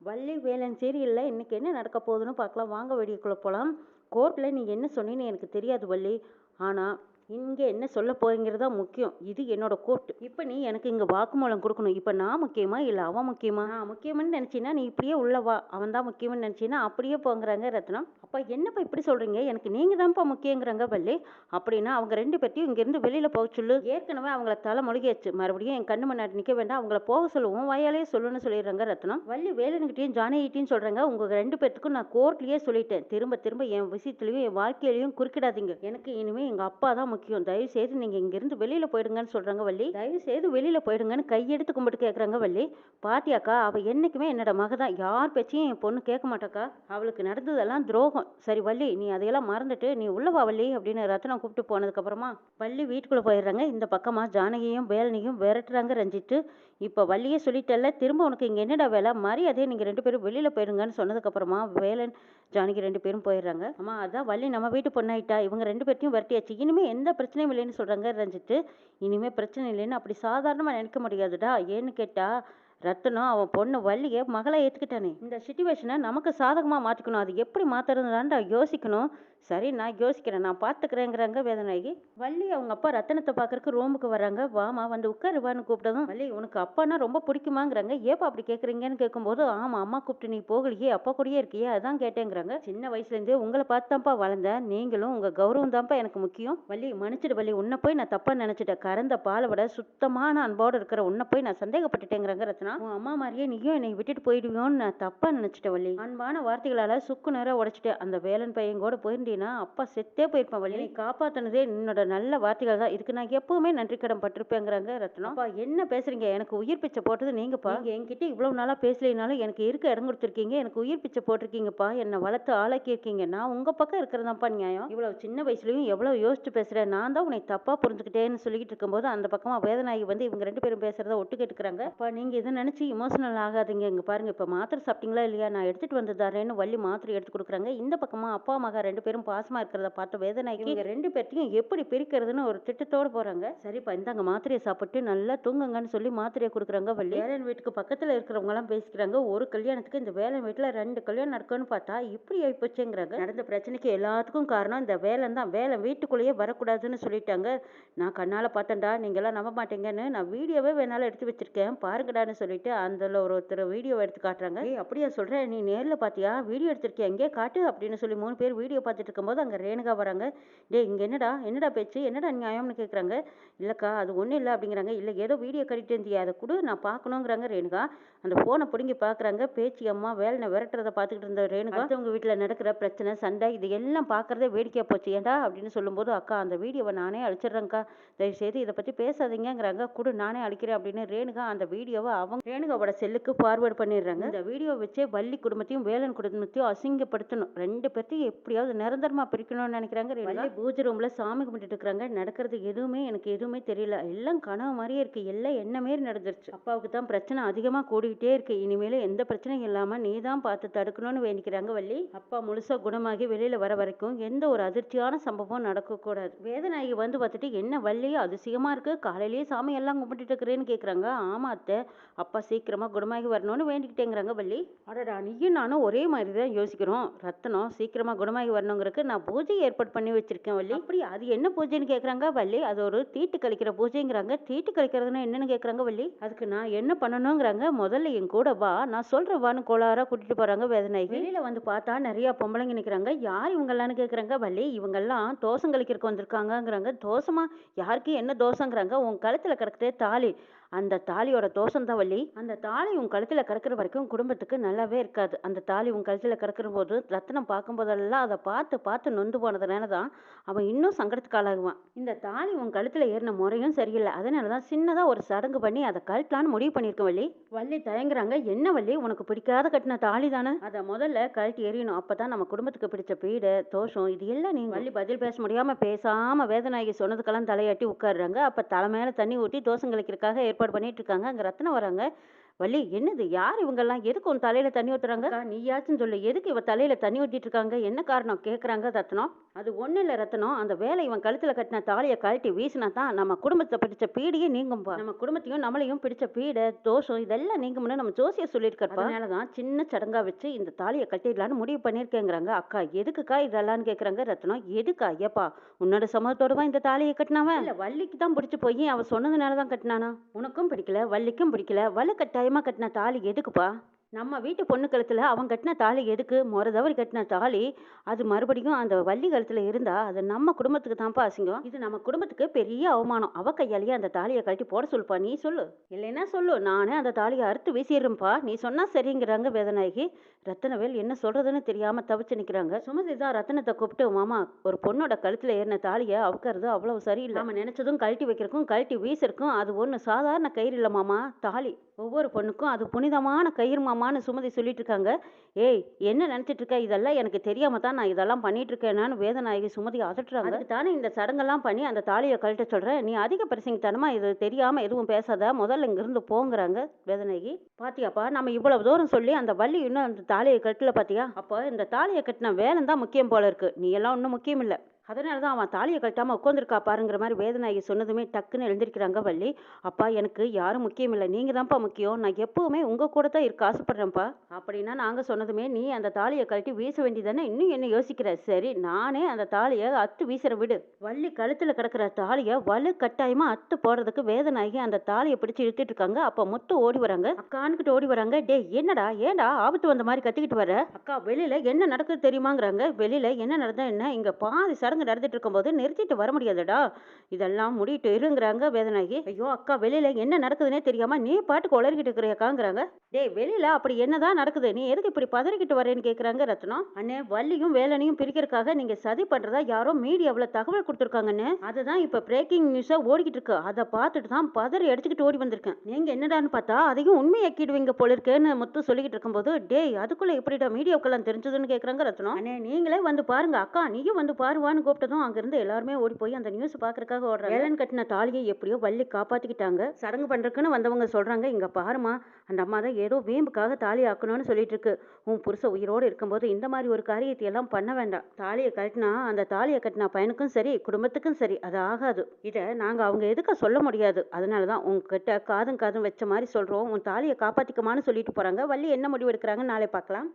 வள்ளி வேலன் சீரியலில் இன்னைக்கு என்ன நடக்க போகுதுன்னு பார்க்கலாம். வாங்க வெடிக்குள்ளே போகலாம் கோர்ட்டில் நீ என்ன சொன்னீன்னு எனக்கு தெரியாது வள்ளி. ஆனால் இங்கே என்ன சொல்ல போகிறீங்கிறது தான் முக்கியம். இது என்னோட கோர்ட் இப்போ நீ எனக்கு இங்கே வாக்குமூலம் கொடுக்கணும். இப்போ நான் முக்கியமா இல்லை அவன் முக்கியமா? நான் முக்கியம்னு நினச்சின்னா நீ இப்படியே உள்ள வா. அவன் தான் முக்கியம்னு நினச்சின்னா அப்படியே போங்கிறாங்க ரத்னம். அப்பா என்னப்பா இப்படி சொல்கிறீங்க எனக்கு நீங்கள் தான்ப்பா முக்கியங்கிறாங்க வள்ளி. அப்படின்னா அவங்க ரெண்டு பேர்த்தையும் இங்கேருந்து வெளியில் போக சொல்லு. ஏற்கனவே அவங்கள தலை மொழிகாச்சு மறுபடியும் என் கண்ணு முன்னாடி நிற்க வேண்டாம். அவங்கள போக சொல்லுவோம் வயாலே சொல்லுன்னு சொல்லிடுறாங்க ரத்னம். வள்ளி வேலனுக்கிட்டையும் ஜானகிட்டையும் சொல்கிறாங்க உங்கள் ரெண்டு பேர்த்துக்கும் நான் கோர்ட்லேயே சொல்லிட்டேன். திரும்ப திரும்ப என் விஷயத்துலையும் என் வாழ்க்கையிலையும் குறுக்கிடாதீங்க. எனக்கு இனிமேல் எங்கள் அப்பா தான் முக்கியம் தயவு செய்து நீங்கள் இங்கேருந்து வெளியில் போயிடுங்கன்னு சொல்கிறாங்க வள்ளி. தயவு செய்து வெளியில் போயிடுங்கன்னு கையெடுத்து கும்பிட்டு கேட்குறாங்க வள்ளி. பாத்தியாக்கா அவள் என்றைக்குமே என்னோட மக தான் யார் பேச்சையும் என் பொண்ணு கேட்க மாட்டாக்கா. அவளுக்கு நடந்ததெல்லாம் துரோகம். சரி வள்ளி நீ அதையெல்லாம் மறந்துட்டு நீ உள்ளவா வள்ளி அப்படின்னு ரத்னம் கூப்பிட்டு போனதுக்கப்புறமா வள்ளி வீட்டுக்குள்ளே போயிடுறாங்க. இந்த பக்கமாக ஜானகியும் வேலனையும் விரட்டுறாங்க ரஞ்சித்து. இப்போ வள்ளியே சொல்லிட்டல்ல திரும்ப உனக்கு இங்கே என்னடா வேலை? மரியாதையை நீங்கள் ரெண்டு பேரும் வெளியில் போயிடுங்கன்னு சொன்னதுக்கப்புறமா வேலன் ஜானகி ரெண்டு பேரும் போயிடுறாங்க. அம்மா அதான் வள்ளி நம்ம வீட்டு பொண்ணாயிட்டா இவங்க ரெண்டு பேர்த்தையும் விரட்டியாச்சு. இனிமேல் எந்த பிரச்சனையும் இல்லைன்னு சொல்கிறாங்க ரஞ்சித்து. இனிமேல் பிரச்சனை இல்லைன்னு அப்படி சாதாரணமாக நினைக்க முடியாதுடா. ஏன்னு கேட்டால் ரத்தனம் அவன் பொண்ணு வள்ளியை மகளை ஏற்றுக்கிட்டானே இந்த சுச்சுவேஷனை நமக்கு சாதகமாக மாற்றிக்கணும் அது எப்படி மாற்றுறதுதான்டா யோசிக்கணும். சரி நான் யோசிக்கிறேன். நான் பார்த்துக்கிறேங்கிறாங்க வேதநாயகி. வள்ளி அவங்க அப்பா ரத்தனத்தை பார்க்கறக்கு ரூமுக்கு வராங்க வாமா வந்து உட்காருவான்னு கூப்பிட்டதும் வள்ளி உனக்கு அப்பானா ரொம்ப பிடிக்குமாங்கிறாங்க. ஏப்பா அப்படி கேட்குறீங்கன்னு கேட்கும்போது ஆமாம் அம்மா கூப்பிட்டு நீ போகலையே அப்பா கூடயே இருக்கியே அதான் கேட்டேங்கிறாங்க. சின்ன வயசுலேருந்தே உங்களை பார்த்தாப்பா வளர்ந்தேன். நீங்களும் உங்கள் கௌரவம் தான்ப்பா எனக்கு முக்கியம். வள்ளி மன்னிச்சிடு வள்ளி உன்னை போய் நான் தப்பாக நினச்சிட்டேன். கறந்த பாலை விட சுத்தமான அன்போடு இருக்கிற உன்னை போய் நான் சந்தேகப்பட்டுட்டேங்கிறாங்க ரத்னா. உன் அம்மா மாதிரியே நீயும் என்னை விட்டுட்டு போயிடுவியோன்னு நான் தப்பாக நினச்சிட்டேன் வள்ளி. அன்பான வார்த்தைகளால் சுக்கு நேரம் உடைச்சிட்டேன் அந்த வேலன் பையன் கூட போயிருந்து போயிருந்தீங்கன்னா அப்பா செத்தே போயிருப்பான் வள்ளி. காப்பாத்தினதே என்னோட நல்ல வார்த்தைகள் தான். இதுக்கு நான் எப்பவுமே நன்றி கடன் பட்டிருப்பேங்கிறாங்க ரத்னம். அப்பா என்ன பேசுறீங்க? எனக்கு உயிர் பிச்சை போட்டது நீங்கப்பா. நீங்க என்கிட்ட இவ்வளவு நாளா பேசலைனாலும் எனக்கு இருக்க இடம் கொடுத்துருக்கீங்க. எனக்கு உயிர் பிச்சை போட்டிருக்கீங்கப்பா. என்னை வளர்த்து ஆளாக்கி இருக்கீங்க நான் உங்க பக்கம் இருக்கிறதாப்பா நியாயம். இவ்வளவு சின்ன வயசுலயும் எவ்வளவு யோசிச்சு பேசுறேன் நான் தான் உன்னை தப்பா புரிஞ்சுக்கிட்டேன்னு சொல்லிக்கிட்டு இருக்கும்போது அந்த பக்கமா வேதநாயகி வந்து இவங்க ரெண்டு பேரும் பேசுறத ஒட்டு கேட்டுக்கிறாங்க. அப்பா நீங்க இதை நினைச்சு இமோஷனல் ஆகாதீங்க. இங்க பாருங்க இப்ப மாத்திரை சாப்பிட்டீங்களா இல்லையா? நான் எடுத்துட்டு வந்து தரேன்னு வள்ளி மாத்திரை எடுத்து கொடுக்குறாங்க. இந்த பக்கமா அப்பா மகா ரெண்டு பேரும் பாசமா இருக்கிறத பார்த்து வேதனைக்கு ரெண்டு பேர்த்தையும் எப்படி பிரிக்கிறதுன்னு ஒரு திட்டத்தோட போறாங்க. சரிப்பா இந்தாங்க மாத்திரையை சாப்பிட்டு நல்லா தூங்குங்கன்னு சொல்லி மாத்திரையை கொடுக்குறாங்க வள்ளி. வேலன் வீட்டுக்கு பக்கத்துல இருக்கிறவங்க எல்லாம் பேசிக்கிறாங்க ஒரு கல்யாணத்துக்கு இந்த வேலன் வீட்டுல ரெண்டு கல்யாணம் நடக்கும்னு பார்த்தா இப்படி ஆயிப்போச்சுங்கிறாங்க. நடந்த பிரச்சனைக்கு எல்லாத்துக்கும் காரணம் இந்த வேலன் தான். வேலை வீட்டுக்குள்ளேயே வரக்கூடாதுன்னு சொல்லிட்டாங்க. நான் கண்ணால பார்த்தேன்டா நீங்கெல்லாம் நம்ப மாட்டீங்கன்னு நான் வீடியோவே வேணாலும் எடுத்து வச்சிருக்கேன் பாருங்கடான்னு சொல்லிட்டு அதுல ஒருத்தர் வீடியோ எடுத்து காட்டுறாங்க. அப்படியா சொல்றேன் நீ நேர்ல பாத்தியா? வீடியோ எடுத்திருக்கியா? எங்கே காட்டு அப்படின்னு சொல்லி மூணு பேர் வீடியோ பார்த்துட்டு இருக்கும்போது அங்க ரேணுகா வராங்க. டேய் இங்க என்னடா? என்னடா பேச்சு? என்னடா நியாயம்னு கேக்குறாங்க? இல்லக்கா அது ஒண்ணும் இல்லை அப்படிங்கிறாங்க. இல்லை ஏதோ வீடியோ கட்டிட்டு இருந்தியா அதை கொடு நான் பார்க்கணுங்கிறாங்க ரேணுகா. அந்த ஃபோனை பிடுங்கி பார்க்குறாங்க பேச்சு அம்மா வேலை விரட்டுறதை பார்த்துக்கிட்டு இருந்த ரேணுகா. அடுத்தவங்க வீட்டில் நடக்கிற பிரச்சனை சண்டை இது எல்லாம் பார்க்கறதே வேடிக்கையாக போச்சு. ஏன்டா அப்படின்னு சொல்லும்போது அக்கா அந்த வீடியோவை நானே அழிச்சிடுறேங்க்கா தயவுசெய்து இதை பற்றி பேசாதீங்கங்கிறாங்க. கொடு நானே அழிக்கிறேன் அப்படின்னு ரேணுகா அந்த வீடியோவை அவங்க ரேணுகாவோட செல்லுக்கு ஃபார்வேர்ட் பண்ணிடுறாங்க. இந்த வீடியோ வச்சே வள்ளி குடும்பத்தையும் வேலன் குடும்பத்தையும் அசிங்கப்படுத்தணும். ரெண்டு பேர்த்தையும் எப்படியாவது நிரந்தரமா பிரிக்கணும்னு நினைக்கிறாங்க ரேணுகா பூஜை ரூம்ல சாமி கும்பிட்டுட்டு இருக்காங்க நடக்கிறது எதுவுமே எனக்கு எதுவுமே தெரியல. எல்லாம் கனவு மாதிரியே இருக்கு. எல்லாம் என்ன மாரி நடந்துருச்சு. அப்பாவுக்கு தான் பிரச்சனை அதிகமா கூடிக்கிட்டே இருக்கு. இனிமேல எந்த பிரச்சனையும் இல்லாம நீ தான் பார்த்து தடுக்கணும்னு வேண்டிக்கிறாங்க வள்ளி. அப்பா முழுசா குணமாகி வெளியில வர வரைக்கும் எந்த ஒரு அதிர்ச்சியான சம்பவம் நடக்கக்கூடாது. வேதநாயகி வந்து பார்த்துட்டு என்ன வள்ளி? அதிசயமா இருக்கு. காலையிலேயே சாமி எல்லாம் கும்பிட்டுட்டு இருக்கிறேன்னு கேக்குறாங்க. ஆமா அத்தை. அப்பா சீக்கிரமா குணமாகி வரணும்னு வேண்டிக்கிட்டேங்கிறாங்க வள்ளி. அடடா நீயும் நானும் ஒரே மாதிரி தான் யோசிக்கிறோம். ரத்தனம் சீக்கிரமா குணமாகி வரணுங்கிறதுக்கு நான் பூஜை ஏற்பாடு பண்ணி வச்சிருக்கேன் வள்ளி. அப்படி அது என்ன பூஜைன்னு கேக்குறாங்க வள்ளி? அது ஒரு தீட்டு கழிக்கிற பூஜைங்கிறாங்க. தீட்டு கழிக்கிறதுன்னா என்னன்னு கேக்குறாங்க வள்ளி? அதுக்கு நான் என்ன பண்ணணுங்கிறாங்க? முதல்ல என் கூட வா. நான் சொல்றவான்னு கோளாரா கூட்டிட்டு போறாங்க வேதநாயகி. வெளியில வந்து பார்த்தா நிறைய பொம்பளைங்க நிக்கிறாங்க. யார் இவங்கெல்லாம்னு கேக்குறாங்க வள்ளி? இவங்கெல்லாம் தோசம் கழிக்கிறதுக்கு வந்திருக்காங்கங்கிறாங்க. தோசமா? யாருக்கு என்ன தோசைங்கிறாங்க? உன் கழுத்துல கிடக்குதே தாலி. அந்த தாலியோட தோஷம் தான் வள்ளி. அந்த தாலி உன் கழுத்தில் கிடக்கிற வரைக்கும் குடும்பத்துக்கு நல்லாவே இருக்காது. அந்த தாலி உன் கழுத்தில் கிடக்கிற போது ரத்தனம் பார்க்கும்போதெல்லாம் அதை பார்த்து பார்த்து நொந்து போனதுனால தான் அவன் இன்னும் சங்கடத்துக்கு ஆளாகுவான். இந்த தாலி உன் கழுத்தில் ஏறின முறையும் சரியில்லை. அதனால தான் சின்னதாக ஒரு சடங்கு பண்ணி அதை கழட்டலான்னு முடிவு பண்ணியிருக்கேன் வள்ளி. வள்ளி தயங்குறாங்க. என்ன வள்ளி? உனக்கு பிடிக்காத கட்டின தாலி தானே? அதை முதல்ல கழட்டி எறியணும். அப்பதான் நம்ம குடும்பத்துக்கு பிடிச்ச பீடை தோஷம் இது எல்லாம் நீங்கள் வள்ளி பதில் பேச முடியாமல் பேசாமல் வேதநாயகி சொன்னதுக்கெல்லாம் தலையாட்டி உட்காடுறாங்க அப்போ தலை மேலே தண்ணி ஊற்றி தோஷம் கழிக்கிறதுக்காக ஏற்பாடு பண்ணிட்டு இருக்காங்க அங்க ரத்னம் வராங்க. வள்ளி என்னது? யார் இவங்கெல்லாம்? எதுக்கு உன் தலையில தண்ணி ஊத்துறாங்க? நீயாச்சும் சொல்லு. எதுக்கு இவ தலையில தண்ணி ஊத்திட்டு இருக்காங்க என்ன காரணம்? கேக்குறாங்க ரத்னம். அது ஒண்ணு இல்ல ரத்னம். அந்த வேலை இவன் கழுத்துல கட்டின தாலியை கழட்டி வீசினா தான் நம்ம குடும்பத்தை பிடிச்ச பீடியே நீங்கும்பா நம்ம குடும்பத்தையும் நம்மளையும் பிடிச்ச பீடை தோஷம் இதெல்லாம் நீங்கும்னு நம்ம ஜோசியர் சொல்லியிருக்காருப்பா அதனாலதான் சின்ன சடங்கா வச்சு இந்த தாலியை கட்டிடலான்னு முடிவு பண்ணிருக்கேங்கிறாங்க அக்கா எதுக்குக்கா இதெல்லாம் கேக்குறாங்க ரத்னம். எதுக்கா ஐயப்பா? உன்னோட சமூகத்தோடவா இந்த தாலியை கட்டினவன். இல்ல வள்ளிக்கு தான் பிடிச்சு போய் அவ சொன்னதுனால தான் கட்டினானா? உனக்கும் பிடிக்கல வள்ளிக்கும் பிடிக்கல. வலு கட்டாயமா கட்டின தாலி எதுக்குப்பா? நம்ம வீட்டு பொண்ணு கழுத்துல அவன் கட்டின தாலி எதுக்கு? முறை தவறி கட்டின தாலி அது மறுபடியும் அந்த வள்ளி கழுத்துல இருந்தா அது நம்ம குடும்பத்துக்கு தான்ப்பா அசிங்கம். இது நம்ம குடும்பத்துக்கு பெரிய அவமானம். அவ கையாலேயே அந்த தாலியை கழட்டி போட சொல்லுப்பா நீ சொல்லு. இல்லைன்னா சொல்லு நானே அந்த தாலியை அறுத்து வீசிடுறேன்ப்பா. நீ சொன்னா சரிங்கிறாங்க வேதநாயகி. ரத்தனவேல் என்ன சொல்றதுன்னு தெரியாம தவிச்சு நிக்கிறாங்க. சுமதி தான் ரத்தனத்தை கூப்பிட்டு மாமா ஒரு பொண்ணோட கழுத்துல ஏறின தாலியை அவுக்கிறது அவ்வளவு சரியில்லை. நம்ம நினைச்சதும் கழட்டி வைக்கிறக்கும் கழட்டி வீசிருக்கும் அது ஒண்ணு சாதாரண கயிறு இல்ல மாமா. தாலி ஒவ்வொரு பொண்ணுக்கும் அது புனிதமான கயிறு மாமான்னு சுமதி சொல்லிட்டு இருக்காங்க ஏய் என்ன நினச்சிட்டு இருக்க இதெல்லாம் எனக்கு தெரியாம தான் நான் இதெல்லாம் பண்ணிட்டு இருக்கேனான்னு வேதநாயகி சுமதி அதட்டுறாங்க அதுக்கு தானே இந்த சடங்கெல்லாம் பண்ணி அந்த தாலியை கழட்ட சொல்றேன் நீ அதிக பிரசங்கித்தனமா இது தெரியாம எதுவும் பேசாத. முதல்ல இங்கிருந்து போங்கிறாங்க. வேதநாயகி பாத்தியாப்பா நம்ம இவ்வளவு தூரம் சொல்லி அந்த வள்ளி இன்னும் அந்த தாலியை கட்டல பாத்தியா? அப்போ இந்த தாலியை கட்டின வேலை தான் முக்கியம் போல இருக்கு. நீ எல்லாம் ஒன்றும் முக்கியம் இல்லை. அதனால தான் அவன் தாலியை கட்டாமல் உட்காந்துருக்கா பாருங்கிற மாதிரி வேதநாயகி சொன்னதுமே டக்குன்னு எழுந்திருக்கிறாங்க வள்ளி. அப்பா எனக்கு யாரும் முக்கியம் இல்லை. நீங்கள் தான்ப்பா முக்கியம். நான் எப்போவுமே உங்கள் கூட தான் இருக்க ஆசைப்பட்றேன்ப்பா. அப்படின்னா நாங்கள் சொன்னதுமே நீ அந்த தாலியை கழட்டி வீச வேண்டியதானே இன்னும் என்ன யோசிக்கிற? சரி நானே அந்த தாலியை அத்து வீசுற விடு. வள்ளி கழுத்தில் கிடக்கிற தாலியை வலு கட்டாயமாக அத்து போடுறதுக்கு வேதநாயகி அந்த தாலியை பிடிச்சி இழுத்துட்டு இருக்காங்க. அப்போ முத்து ஓடி வராங்க. அக்கான்கிட்ட ஓடி வராங்க. டேய் என்னடா ஏன்டா ஆபத்து வந்த மாதிரி கத்திக்கிட்டு வர அக்கா வெளியில் என்ன நடக்குது தெரியுமாங்கிறாங்க. வெளியில் என்ன நடந்தா என்ன? இங்கே பாதி சடங்கு நடந்துட்டு இருக்கும்போது நிறுத்திட்டு வர முடியாதுடா. இதெல்லாம் முடிட்டு இருங்கிறாங்க வேதனாகி ஐயோ அக்கா வெளியில என்ன நடக்குதுன்னே தெரியாம நீ பாட்டுக்கு உளறிக்கிட்டு இருக்கிறியாக்காங்கிறாங்க. டேய் வெளியில அப்படி என்னதான் நடக்குது? நீ எதுக்கு இப்படி பதறிக்கிட்டு வரேன்னு கேக்குறாங்க ரத்னம். அண்ணே வள்ளியும் வேலனையும் பிரிக்கிறதுக்காக நீங்க சதி பண்றதா யாரோ மீடியாவில் தகவல் கொடுத்துருக்காங்கன்னு அதுதான் இப்ப பிரேக்கிங் நியூஸா ஓடிக்கிட்டு இருக்கு அதை பார்த்துட்டு தான் பதறி அடிச்சுக்கிட்டு ஓடி வந்திருக்கேன். நீங்க என்னடான்னு பார்த்தா அதையும் உண்மையாக்கிடுவீங்க போல இருக்கேன்னு முத்து சொல்லிக்கிட்டு இருக்கும்போது டேய் அதுக்குள்ள எப்படிடா மீடியாவுக்கெல்லாம் தெரிஞ்சதுன்னு கேக்குறாங்க ரத்னம். அண்ணே நீங்களே வந்து பாருங்க. அக்கா நீயும் வந்து பாருவான்னு கூப்பிட்டதும் அங்கிருந்து எல்லாருமே ஓடி போய் அந்த நியூஸ் பாக்குறதுக்காக ஓடுறாங்க. வேலன் கட்டின தாலியை எப்படியோ வள்ளி காப்பாத்திக்கிட்டாங்க. சடங்கு பண்றதுக்குன்னு வந்தவங்க சொல்றாங்க இங்க பாருமா அந்த அம்மா தான் ஏதோ வேம்புக்காக தாலி ஆக்கணும்னு சொல்லிட்டு இருக்கு. உன் புருஷ உயிரோடு இருக்கும்போது இந்த மாதிரி ஒரு காரியத்தை எல்லாம் பண்ண வேண்டாம். தாலியை கட்டினா அந்த தாலியை கட்டினா பையனுக்கும் சரி குடும்பத்துக்கும் சரி அது ஆகாது. இதை நாங்க அவங்க எதுக்க சொல்ல முடியாது. அதனால தான் உங்ககிட்ட காதும் காதும் வச்ச மாதிரி சொல்றோம். உன் தாலியை காப்பாத்திக்கமான்னு சொல்லிட்டு போறாங்க. வள்ளி என்ன முடிவு எடுக்கிறாங்க நாளை பார்க்கலாம்.